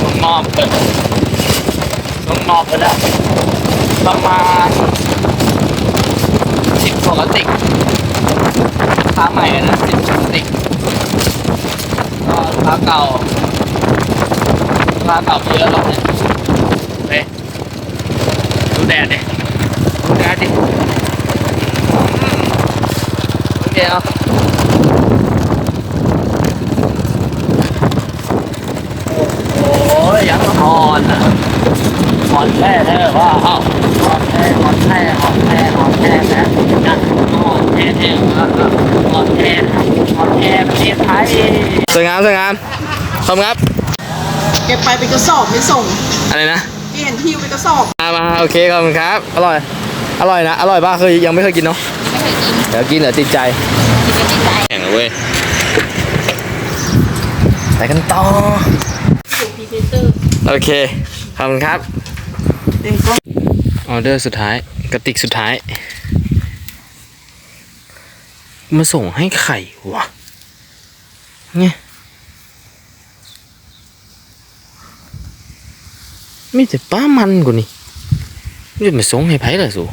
ส่งมอบเปิดส่งมอบไปแล้วประมาณสิบกว่ากติกลูกค้าใหม่นะสิบกว่ากติกก็ลูกค้าเก่าลูกค้าเก่าเยอะแล้วเนี่ยเฮ้ยดูแดดดิดูแดดดิโอเคเอา โอ้ยยัง อ่อนอะอ่อนแท้เธอว่าเอ้าอ่อนแท้อ่อนแท้อ่อนแท้อ่อนแท้นะนะอ่อนแท้เองอะอ่อนแท้อ่อนแท้ประเทศไทยสวยงามสวยงามขอบคุณครับเก็บไปเป็นกระสอบไม่ส่งอะไรนะเปลี่ยนทิวเป็นกระสอบมามาโอเคขอบคุณครับ อร่อย อร่อยนะ อร่อยป่ะเคยยังไม่เคยกินเนาะไม่เคยกินเดี๋ยวกินเดี๋ยวติดใจกินก็ติดใจแข่งเลยเว้ยไปกันต่อถูกพรีเซนเตอร์ โอเค ขอบคุณครับออเดอร์สุดท้าย กระติกสุดท้าย มาส่งให้ไข่วะเนี่ยไม่แต่ป้ามันกว่านี่นจะมาส่งให้ไผ่เหรอสู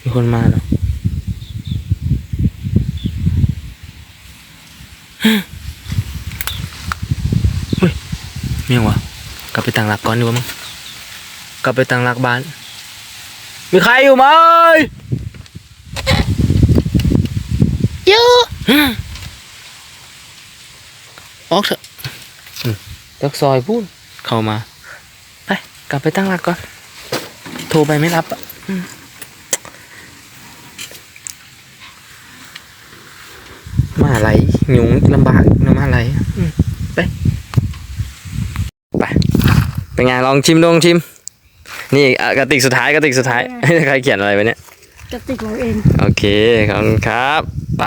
มีคนมาแล้วฮึเฮ้ย เมียงวะกลับไปตั้งหลักก่อนดีกว่ามั้งกลับไปตั้งหลักบ้าน มีใครอยู่ไหมเยอะออกเถอะอืมจากซอยพูดเข้ามา ไป กลับไปตั้งหลักก่อน โทรไปไม่รับอะอืมมาอะไรยุงลำบากนะมาอะไรอืมไปไป เป็นไงลองชิมลองชิม นี่อะกระติกสุดท้ายกระติกสุดท้าย ใครเขียนอะไรไว้เนี่ย กระติกเราเอง โอเค ขอบคุณครับ ไป